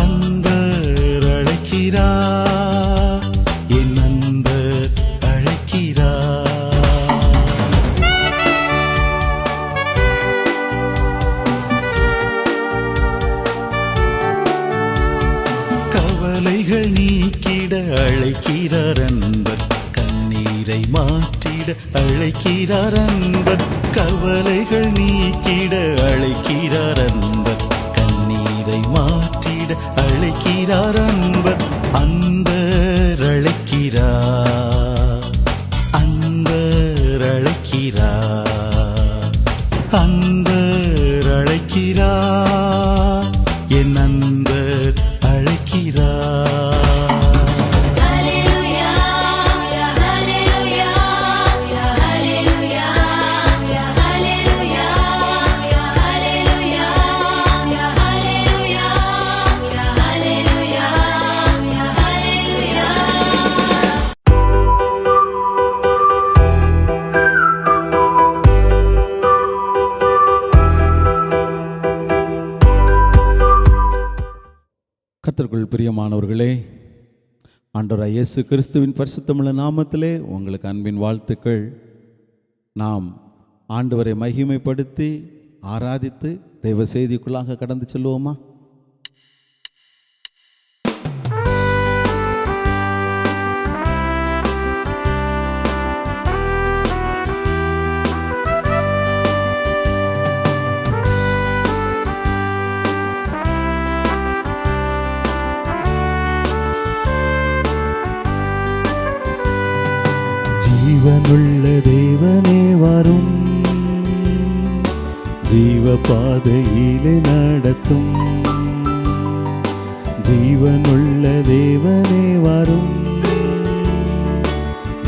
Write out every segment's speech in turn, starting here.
அன்பர் அழைக்கிறார். அழைக்கிறார் அன்பர் அன்பர் அழைக்கிறார். பிரியமானவர்களே ஆண்டவராய் இயேசு கிறிஸ்துவின் பரிசுத்தமிழ நாமத்திலே உங்களுக்கு அன்பின் வாழ்த்துக்கள். நாம் ஆண்டவரை மகிமைப்படுத்தி ஆராதித்து தெய்வ செய்திக்குள்ளாக கடந்து செல்வோமா? ஜீவனுள்ள தேவனே வரும் ஜீவ பாதையிலே நடத்தும் ஜீவனுள்ள தேவனே வரும்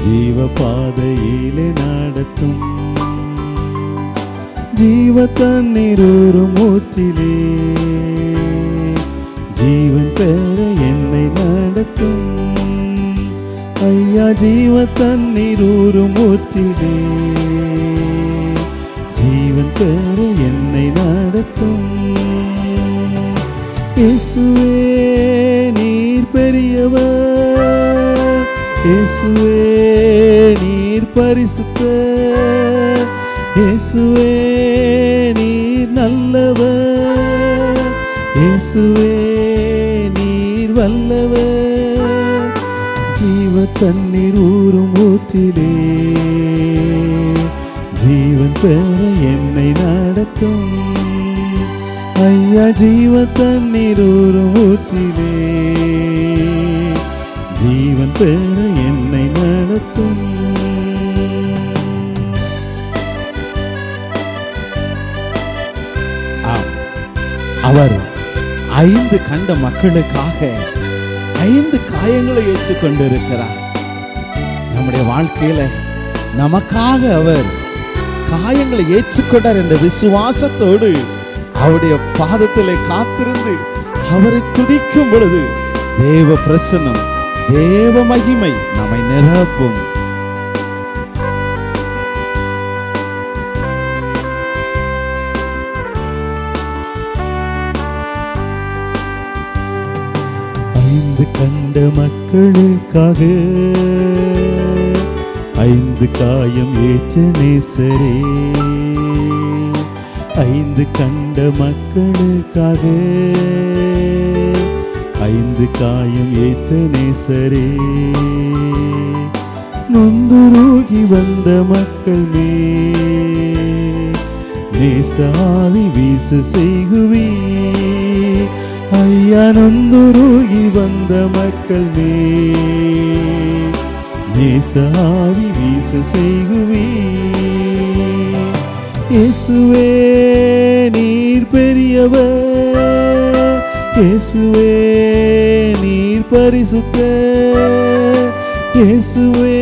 ஜீவ பாதையிலே நடத்தும் ஜீவ தண்ணீரூரும் மூச்சிலே ஜீவன் பெற என்னை நடத்தும் ஐயா ஜீவ தண்ணீரூரும் ஊற்றிடே. ஜீவன் பெற என்னை நடத்தும். இயேசுவே நீர் பெரியவர். இயேசுவே நீர் பரிசுத்த. இயேசுவே நீர் நல்லவர். இயேசுவே தண்ணீர் ஊறும் ஊற்றிலே. ஜீவன் பெற என்னை நடத்தும். ஐயா ஜீவ தண்ணீர் ஊறும் ஊற்றிலே. ஜீவன் பெற என்னை நடத்தும். அவர் ஐந்து கண்ட மக்களுக்காக ஐந்து காயங்களை ஏற்றுக்கொண்டிருக்கிறார். நம்முடைய வாழ்க்கையில நமக்காக அவர் காயங்களை ஏற்றுக்கொண்டார் என்ற விசுவாசத்தோடு அவருடைய பாதத்திலே காத்திருந்து அவரை துதிக்கும் பொழுது தேவ பிரசன்னம் தேவ மகிமை நம்மை நிரப்பும். ஐந்து கண்ட மக்களுக்காக ஐந்து காயம் ஏற்ற நேசரே. ஐந்து கண்ட மக்களுக்காக. ஐந்து காயம் ஏற்ற நேசரே. நொந்துருகி வந்த மக்கள் மே நேசாவி வீசு செய்குவி ஐயா நொந்துருகி வந்த மக்கள் மே நேசாவி வீச செய்குவி இயேசுவே நீர் பெரியவர். இயேசுவே நீர் பரிசுத்த இயேசுவே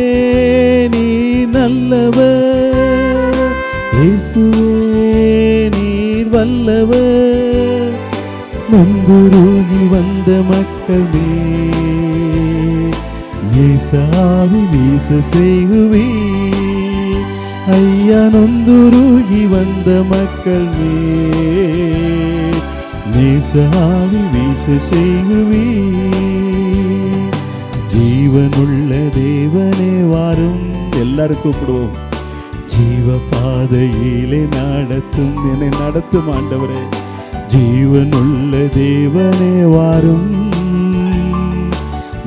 நீர் நல்லவர். இயேசுவே நீர் வல்லவர். நந்துருகி வந்த மக்கள் மேசாவி வீச செய்குவே. ஐயா நொந்துருகி வந்த மக்கள் மே நேசாவி வீச வீச செய்குவி. ஜீவனுள்ள தேவனே வாரும். எல்லாரும் கூப்பிடுவோம். ஜீவ பாதையிலே நடத்தும் என்னை நடத்தும் ஆண்டவரே. ஜீவனுள்ள தேவனே வாரும்.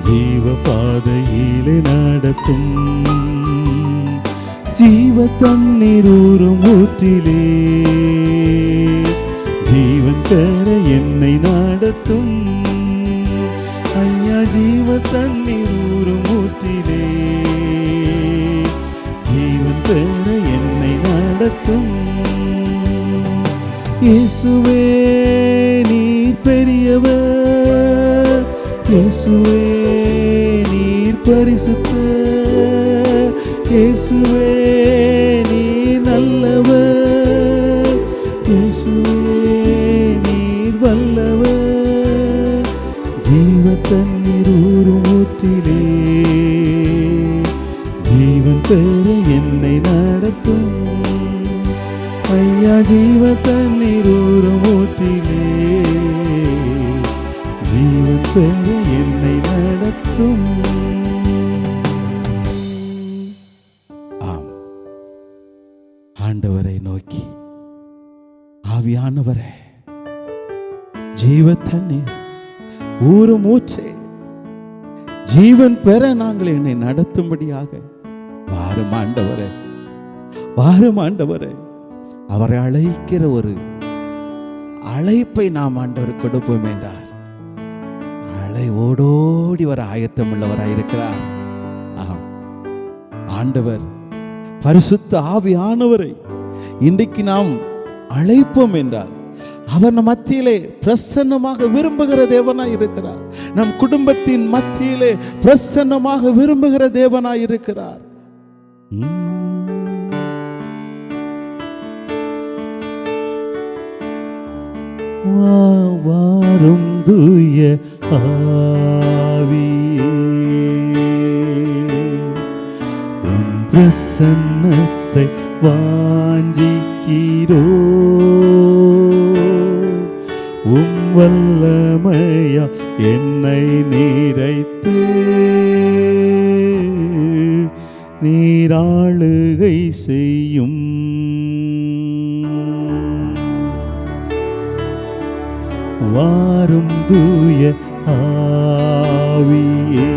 ஜீவ பாதையிலே நடத்தும் ஜீவ தண்ணீர் ஊறும் ஊற்றிலே இயேசுவே ஆண்டவரை நோக்கி ஆவியானவரே ஜீவ தண்ணீர் ஊறு மூச்சே ஜீவன் பெற நாங்கள் என்னை நடத்தும்படியாக வாரும் ஆண்டவரே வாரும் ஆண்டவரே. அவரை அழைக்கிற ஒரு அழைப்பை நாம் ஆண்டவர் கொடுப்போம் என்றார். அலை ஓடோடி வர ஆயத்தம் உள்ளவராயிருக்கிறார் ஆண்டவர் பரிசுத்த ஆவியானவரை இன்றைக்கு நாம் அழைப்போம் என்றால் அவர் நம் மத்தியிலே பிரசன்னமாக விரும்புகிற தேவனாய் இருக்கிறார் நம் குடும்பத்தின் மத்தியிலே பிரசன்னமாக விரும்புகிற தேவனாய் இருக்கிறார் வா வாரும் தூய ஆவி பிரசன்னத்தை வாஞ்சிக்கிறோ உம் வல்லமையா என்னை நிறைத்து நீராளுகை செய்யும் வாரும் தூய ஆவியே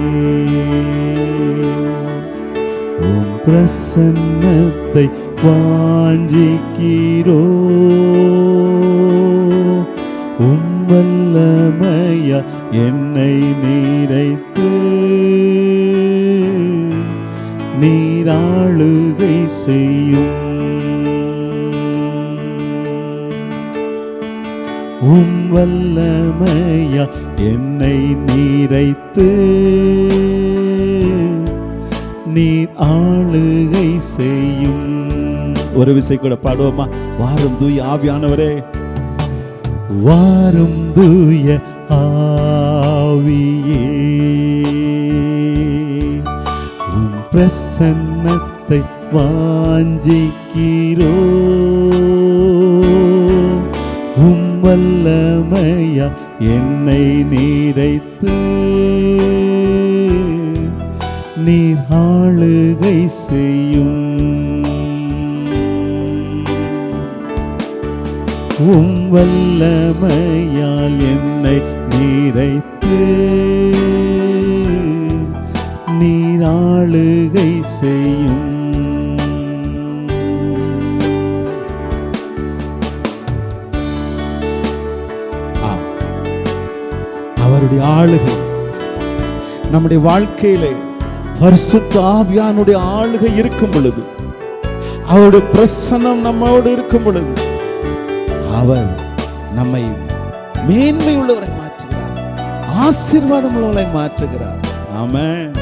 பிரசன்னத்தை வாஞ்சிக்கிறோ உம்மல்லமையா என்னை நிறைத்து நீராளுகை செய்யும் உம் வல்லமையா என்னை நிறைத்து நீர் ஆளுகை செய்யும். ஒரு விசை கூட பாடுவோமா வாரும் தூய ஆவியானவரே. வாரும் தூய ஆவியே. பிரசன்னத்தை வாஞ்சிக்கிறோ. உம் வல்லமையா என்னை நீரைத்து. நீர் ஆளுகை செய்யும். உம் வல்லமையால் என்னை நீரைத்து நீர் ஆளுகை செய்யும். அவருடைய ஆளுகை நம்முடைய வாழ்க்கையிலே பரிசுத்த ஆவியானுடைய ஆளுகை இருக்கும் பொழுது அவருடைய பிரசன்னம் நம்மோடு இருக்கும் பொழுது அவர் நம்மை மேன்மை உள்ளவரை மாற்றுகிறார் ஆசீர்வாதம் உள்ளவரை மாற்றுகிறார். ஆமென்.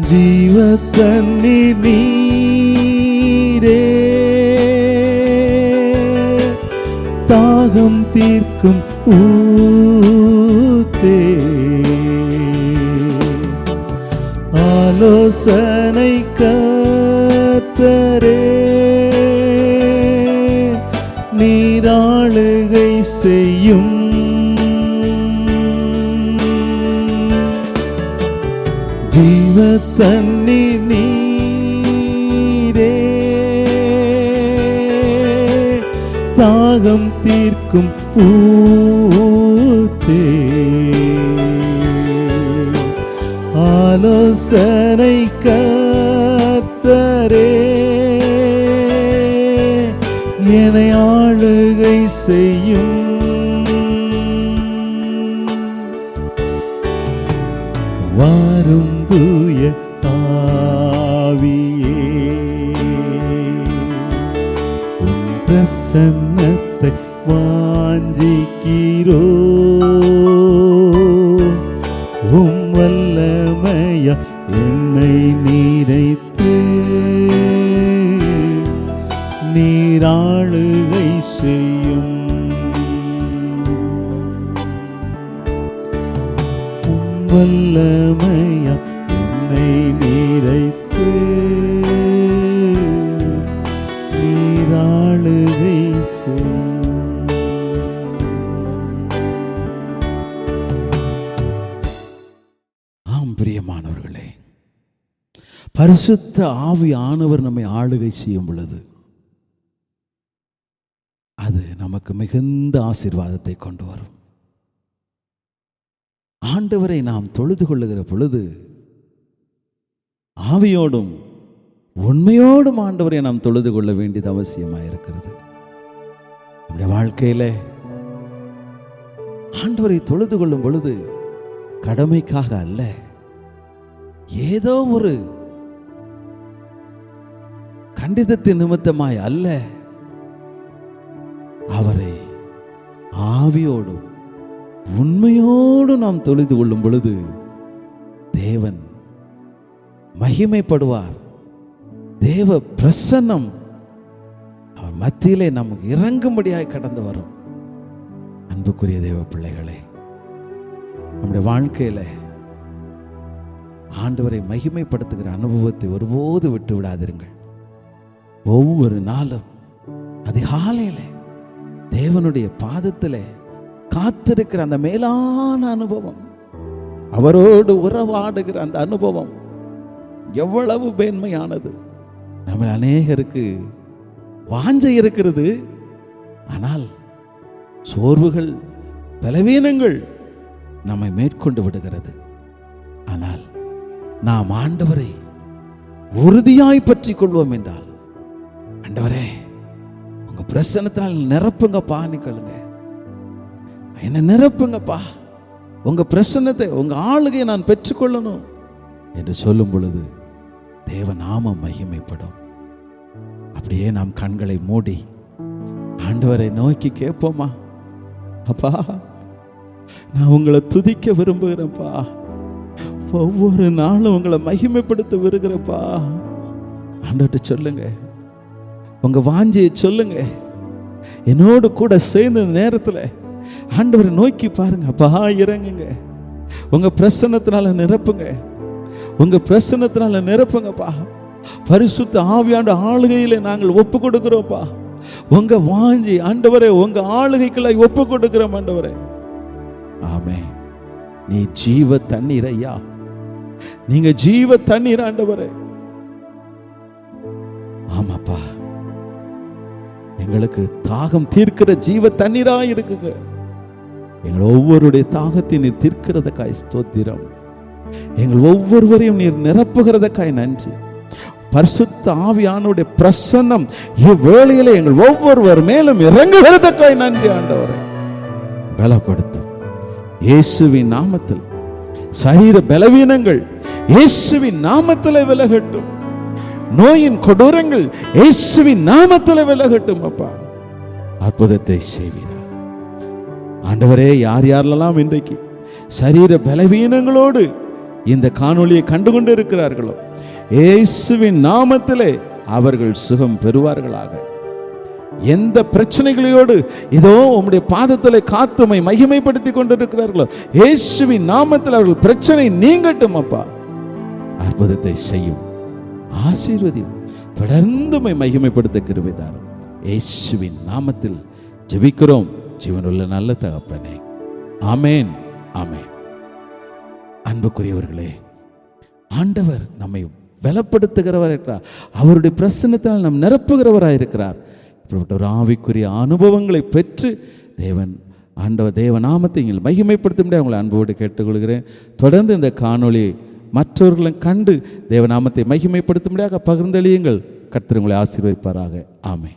ஜீவ தண்ணீர் நீரே தீர்க்கும் ஊற்றே. ஆலோசனை கத்தரே நீராளுகை செய்யும். ஜீவ தண்ணி நீரே தாகம் தீர்க்கும் ஊற்றே. ஆலோசனை கத்தரே என்னை வாஞ்சிக்கிறோ பரிசுத்த ஆவி ஆனவர் நம்மை ஆளுகை செய்யும் பொழுது அது நமக்கு மிகுந்த ஆசீர்வாதத்தை கொண்டு வரும். ஆண்டவரை நாம் தொழுது கொள்ளுகிற பொழுது ஆவியோடும் உண்மையோடும் ஆண்டவரை நாம் தொழுது கொள்ள வேண்டியது அவசியமாக இருக்கிறது. நம்முடைய வாழ்க்கையில ஆண்டவரை தொழுது கொள்ளும் பொழுது கடமைக்காக அல்ல ஏதோ ஒரு கண்டிதத்தின் நிமித்தமாய் அல்ல. அவரை ஆவியோடும் உண்மையோடும் நாம் தொழுது கொள்ளும் பொழுது தேவன் மகிமைப்படுவார். தேவ பிரசன்னம் அவர் மத்தியிலே நமக்கு இறங்கும்படியாக கடந்து வரும். அன்புக்குரிய தேவ பிள்ளைகளே நம்முடைய வாழ்க்கையில ஆண்டவரை மகிமைப்படுத்துகிற அனுபவத்தை ஒருபோது விட்டு விடாதிருங்கள் ஒவ்வொரு நாளும் அதிகாலையில் தேவனுடைய பாதத்தில் காத்திருக்கிற அந்த மேலான அனுபவம் அவரோடு உறவாடுகிற அந்த அனுபவம் எவ்வளவு மேன்மையானது. நம்ம அநேகருக்கு வாஞ்சை இருக்கிறது. ஆனால் சோர்வுகள் பலவீனங்கள் நம்மை மேற்கொண்டு விடுகிறது. ஆனால் நாம் ஆண்டவரை உறுதியாய் பற்றி கொள்வோம் என்றால் ஆண்டவரே உங்க பிரசனத்தினால் நிரப்புங்கப்பா நிக்கலுங்க என்ன நிரப்புங்கப்பா? உங்கள் பிரசன்னத்தை உங்கள் ஆளுகையை நான் பெற்றுக்கொள்ளணும். என்று சொல்லும் பொழுது தேவ நாம மகிமைப்படும். அப்படியே நாம் கண்களை மூடி ஆண்டவரை நோக்கி கேட்போமா? அப்பா நான் உங்களை துதிக்க விரும்புகிறேன்ப்பா. ஒவ்வொரு நாளும் உங்களை மகிமைப்படுத்த விரும்புகிறப்பா ஆண்டவர்கிட்ட சொல்லுங்க. உங்க வாஞ்சியை சொல்லுங்க. என்னோடு கூட சேர்ந்த நேரத்தில் ஆண்டவரை நோக்கி பாருங்க. அப்பா இறங்குங்க. உங்க பிரசன்னத்தினால நிரப்புங்க. உங்க பிரசன்னத்தினால நிரப்புங்கப்பா. பரிசுத்த ஆவியாண்ட ஆளுகையில் நாங்கள் ஒப்பு கொடுக்குறோம்ப்பா உங்க வாஞ்சி ஆண்டவரே உங்க ஆளுகைக்குள்ள ஒப்பு கொடுக்கிறோம் ஆண்டவரே. ஆமே நீ ஜீவ தண்ணீர் ஐயா. நீங்க ஜீவ தண்ணீர் ஆண்டவரே. ஆமாப்பா. எங்களுக்கு தாகம் தீர்க்கிற ஜீவ தண்ணீரா இருக்குங்க. எங்கள் ஒவ்வொருடைய தாகத்தை நீர் தீர்க்கிறதுக்காய் ஸ்தோத்திரம். எங்கள் ஒவ்வொருவரையும் நீர் நிரப்புகிறதுக்காய் நன்றி. பரிசுத்த ஆவியானுடைய பிரசன்னம் இவ்வேளையில எங்கள் ஒவ்வொருவர் மேலும் இறங்குகிறதுக்காய் நன்றி ஆண்டவரை. பலப்படுத்தும். இயேசுவின் நாமத்தில் சரீர பலவீனங்கள் இயேசுவின் நாமத்தில் விலகட்டும். நோயின் கொடூரங்கள் இயேசுவின் நாமத்தில் விலகட்டும் அப்பா. அற்புதத்தை செய்வீரா ஆண்டவரே யார் யாரெல்லாம் இன்றைக்கு சரீர பலவீனங்களோடு இந்த காணொளியை கண்டு கொண்டு இருக்கிறார்களோ இயேசுவின் நாமத்திலே அவர்கள் சுகம் பெறுவார்களாக. எந்த பிரச்சனைகளையோடு இதோ உம்முடைய பாதத்தில் காத்துமை மகிமைப்படுத்தி கொண்டிருக்கிறார்களோ இயேசுவின் நாமத்தில் அவர்கள் பிரச்சனை நீங்கட்டும் அப்பா. அற்புதத்தை செய்யும் ஆசீர்வதியும். தொடர்ந்து மகிமைப்படுத்த கிருபை இயேசுவின் நாமத்தில் ஜெபிக்கிறோம். ஜீவனுள்ள நல்ல தகப்பனே. ஆமேன். ஆமேன். அன்புக்குரியவர்களே ஆண்டவர் நம்மை பலப்படுத்துகிறவர் இருக்கிறார். அவருடைய பிரசன்னத்தினால் நம் நிரப்புகிறவராக இருக்கிறார். இப்படிப்பட்ட ஒரு ஆவிக்குரிய அனுபவங்களை பெற்று தேவன் ஆண்டவர் தேவ நாமத்தை நீங்கள் மகிமைப்படுத்த முடியாது உங்களை அன்போடு கேட்டுக்கொள்கிறேன். தொடர்ந்து இந்த காணொளியை மற்றவர்களும் கண்டு தேவநாமத்தை மகிமைப்படுத்தும்படியாக பகிர்ந்தளியுங்கள். கர்த்தர் உங்களை ஆசீர்வதிப்பாராக. ஆமே